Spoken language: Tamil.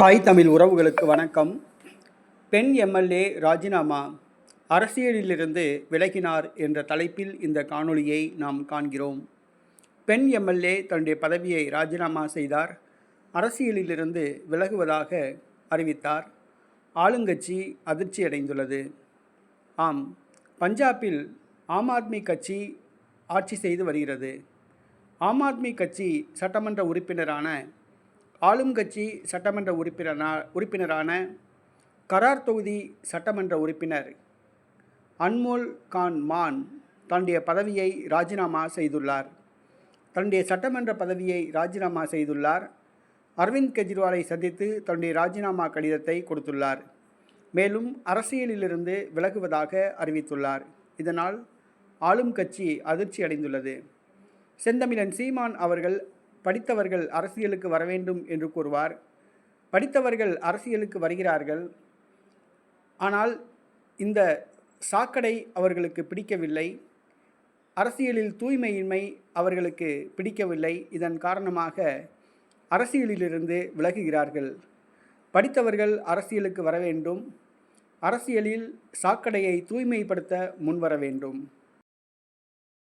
தாய் தமிழ் உறவுகளுக்கு வணக்கம். பெண் எம்எல்ஏ ராஜினாமா அரசியலிலிருந்து விலகினார் என்ற தலைப்பில் இந்த காணொளியை நாம் காண்கிறோம். பெண் எம்எல்ஏ தன்னுடைய பதவியை ராஜினாமா செய்தார். அரசியலிலிருந்து விலகுவதாக அறிவித்தார். ஆளுங்கட்சி அதிர்ச்சியடைந்துள்ளது ஆம் பஞ்சாபில் ஆம் ஆத்மி கட்சி ஆட்சி செய்து வருகிறது. ஆம் ஆத்மி கட்சி சட்டமன்ற உறுப்பினரான ஆளும் கட்சி சட்டமன்ற உறுப்பினரா உறுப்பினரான கரார் தொகுதி சட்டமன்ற உறுப்பினர் அன்மோல் கான் மான் தன்னுடைய பதவியை ராஜினாமா செய்துள்ளார். தன்னுடைய சட்டமன்ற பதவியை ராஜினாமா செய்துள்ளார். அரவிந்த் கெஜ்ரிவாலை சந்தித்து தன்னுடைய ராஜினாமா கடிதத்தை கொடுத்துள்ளார். மேலும் அரசியலிலிருந்து விலகுவதாக அறிவித்துள்ளார். இதனால் ஆளும் கட்சி அதிர்ச்சி அடைந்துள்ளது செந்தமிழன் சீமான் அவர்கள் படித்தவர்கள் அரசியலுக்கு வர வேண்டும் என்று கூறுவார். படித்தவர்கள் அரசியலுக்கு வருகிறார்கள். ஆனால் இந்த சாக்கடை அவர்களுக்கு பிடிக்கவில்லை. அரசியலில் தூய்மையின்மை அவர்களுக்கு பிடிக்கவில்லை. இதன் காரணமாக அரசியலிலிருந்து விலகுகிறார்கள். படித்தவர்கள் அரசியலுக்கு வர வேண்டும். அரசியலில் சாக்கடையை தூய்மைப்படுத்த முன்வர வேண்டும்.